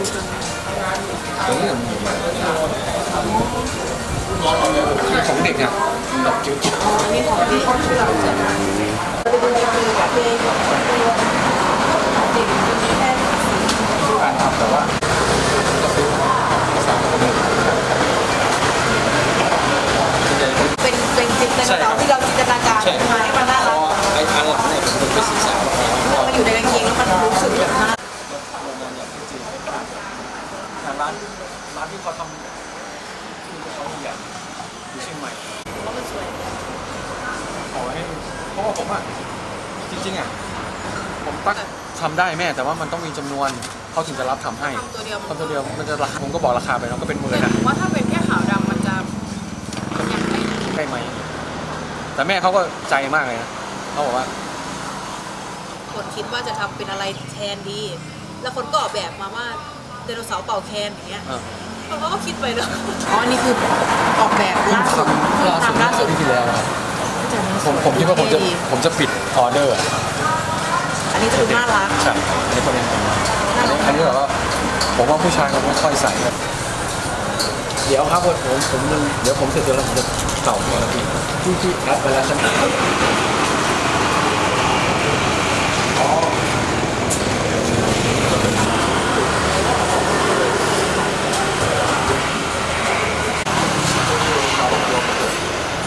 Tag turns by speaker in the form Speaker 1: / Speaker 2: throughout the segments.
Speaker 1: ตัวนี้ของเด็กอะแบบจิ๋ว
Speaker 2: อันนี้ของเด็กที่เราจะมาเด็กมีแค่
Speaker 1: ๆชื่อการทำแต่ว่าก็ซื้อภาษาคนหนึ่ง
Speaker 2: เป็นเป็นจิตนาการที่เราจินตนาการมา ร้า
Speaker 1: น
Speaker 2: ร้า
Speaker 1: นที่เขาทำที่เขาใหญ่อยู่เชียงใหม่
Speaker 2: เพราะมันสวย
Speaker 1: ขอให้เพราะว่าผมอะจริงๆอะผมตั้งทำได้แม่แต่ว่ามันต้องมีจำนวนเขาถึงจะรับทำให้
Speaker 2: ทำตัวเดียว
Speaker 1: ทำตัวเดียวมันจะราคาผมก็บอกราคาไปเนาะก็เป็นหมื่น
Speaker 2: แต่
Speaker 1: อะ
Speaker 2: ผมว่าถ้าเป็นแค่ขาวดำมันจะยังไง
Speaker 1: ใช่ไหมแต่แม่เขาก็ใจมากเลยนะเขาบอกว่า
Speaker 2: คนคิดว่าจะทำเป็นอะไรแทนดี แล้วคนก็ออกแบบมาว่าไดโนเสาร์เป่าแคนอย่างเงี้ย
Speaker 1: เออ
Speaker 2: คนก็คิดไปเนอะอ๋อ นี่คือออกแบบล่าสุด
Speaker 1: ล่าสุด
Speaker 2: ทำล่าสุด
Speaker 1: ที่ที่แล้วนะครับผมผมคิดว่าผมจะผมจะปิดออเดอร์อะ
Speaker 2: อันนี้จะดูน่ารัก
Speaker 1: ใช่อันนี้คนนี้
Speaker 2: น่ารัก
Speaker 1: อันนี้แบบว่าผมว่าผู้ชายเขาไม่ค่อยใส่ครับเดี๋ยวครับผมผมผมนึงเดี๋ยวผมเสร็จแล้วผมจะเต่าหัวแล้วพี่ที่ที่แอดไปแล้วใช่ไหมอ๋อ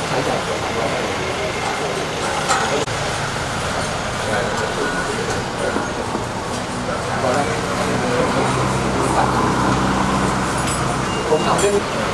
Speaker 1: ใช้ใหญ่กว่า ผมทำเรื่อง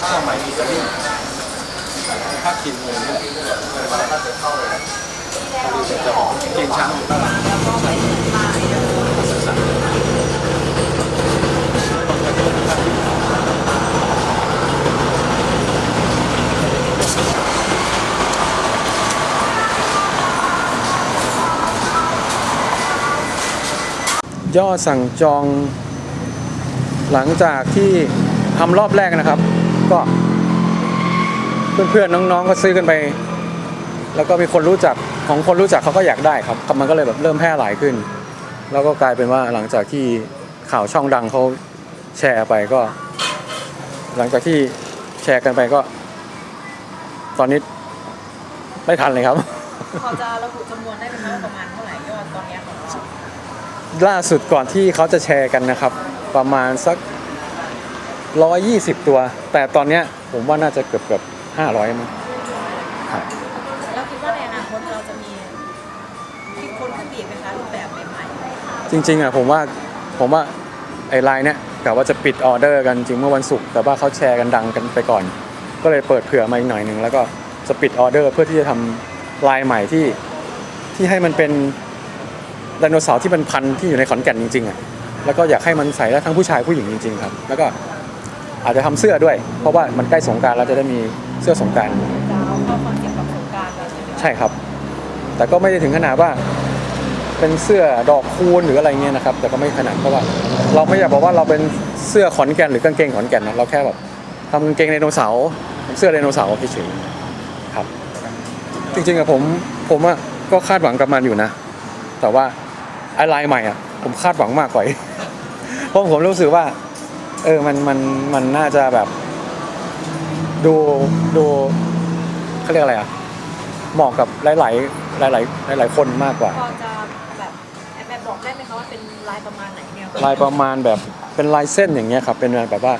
Speaker 1: ผ้าไหมอิตาลีผ้า กินเลยเนี่ยจะออกเกงช้างอยู่ด้านหลังยอดสั่งจองหลังจากที่ทำรอบแรกนะครับ ก็ เพื่อนๆน้องๆก็ซื้อกันไป แล้วก็มีคนรู้จักของคนรู้จักเขาก็อยากได้ครับมันก็เลยแบบเริ่มแพร่หลายขึ้น แล้วก็กลายเป็นว่าหลังจากที่ข่าวช่องดังเขาแชร์ไปก็ หลังจากที่แชร์กันไปก็ ตอนนี้ไม่ทันเลยครับ
Speaker 2: พอจะระบุจำนวนได้ไหมคะว่าประมาณเท่าไหร่ยอดตอนเนี้ยของเรา
Speaker 1: ล่าสุดก่อนที่เขาจะแชร์กันนะครับ ประมาณสักร้อยยี่สิบตัว แต่ตอนเนี้ยผมว่าน่าจะเกือบเกือบ ห้าร้อยมั้งครับ
Speaker 2: แล้วคิดว่าในอนาคตเราจะมีคิดค้นขึ้นอีกไหมคะรูปแบบใหม่
Speaker 1: จริงๆอะผมว่าผมว่าไอ้ไลน์เนี้ยกะว่าจะปิดออเดอร์กันจริงเมื่อวันศุกร์แต่ว่าเขาแชร์กันดังกันไปก่อน ก็เลยเปิดเผื่อมาอีกหน่อยหนึ่งแล้วก็จะปิดออเดอร์เพื่อที่จะทำลายใหม่ที่ที่ให้มันเป็นไดโนเสาร์ที่เป็นพันธุ์ที่อยู่ในขอนแก่นจริงๆอะแล้วก็อยากให้มันใส่ได้ทั้งผู้ชายผู้หญิงจริงๆครับ แล้วก็อาจจะทำเสื้อด้วย เพราะว่ามันใกล้สงกรารเราจะได้มี เสื้อสงกราร
Speaker 2: ๆจะเอาเข้าคอนเซ็ปต์กับโครงการเลยใช่ไหมคะ
Speaker 1: ใช่ครับ แต่ก็ไม่ได้ถึงขนาดว่า เป็นเสื้อดอกคูณหรืออะไรเงี้ยนะครับ แต่ก็ไม่ขนาดเพราะว่า เราไม่อยากบอกว่าเราเป็นเสื้อขอนแก่นหรือกางเกงขอนแก่นนะเราแค่แบบทำกางเกงไดโนเสาร์ทำเสื้อไดโนเสาร์เฉยๆครับ จริงๆอะผมผมอะก็คาดหวังกับมันอยู่นะ แต่ว่าไอ้ลายใหม่อะผมคาดหวังมากกว่าอีกเพราะผมรู้สึกว่า เออมันมันมันน่าจะแบบ ดูดูเขาเรียกอะไรอะเหมาะกับหลาย ๆ หลาย ๆ หลาย ๆ คนมากกว่า
Speaker 2: พอจะแบบแอบแบบบอกได้ไหมคะว่าเป็นลายประมาณไหนเนี่ย
Speaker 1: ลายประมาณแบบเป็นลายเส้นอย่างเงี้ยครับ เป็นแบบว่า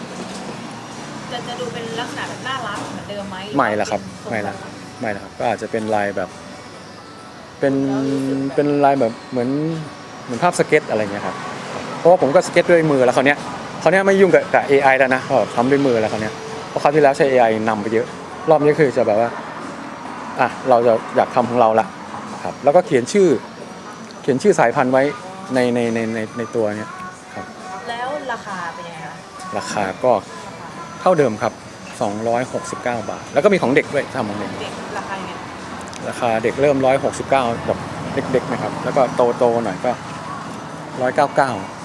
Speaker 2: จะจะดูเป็นลักษณะแบบน่ารักเหมือนเดิมไหม
Speaker 1: ไม่ละครับไม่ละไม่นะครับ ก็อาจจะเป็นลายแบบ เป็นเป็นลายแบบเหมือนเหมือนภาพสเก็ตอะไรเงี้ยครับเพราะว่าผมก็สเก็ตด้วยมือแล้วคราวเนี้ยคราวเนี้ยไม่ยุ่งกับกับ AI แล้วนะก็ทำด้วยมือแล้วคราวเนี้ยเพ ราะคราวที่แล้วใช้ AI นำไปเยอะ รอบนี้คือจะแบบว่าอะเราจะอยากทำของเราละครับแล้วก็เขียนชื่อเขียนชื่อสายพันธุ์ไว้ในในในในในตัวเนี้ย
Speaker 2: แล้วราคาเป็นยังไงคะ
Speaker 1: ราคาก็เท่าเดิมครับ 269 บาท แล้วก็มีของเด็กด้วยทำของเด็ก
Speaker 2: เด็กราคายังไง
Speaker 1: ราคาเด็กเริ่ม 169แบบเด็กๆนะครับ แล้วก็โตๆหน่อยก็ 199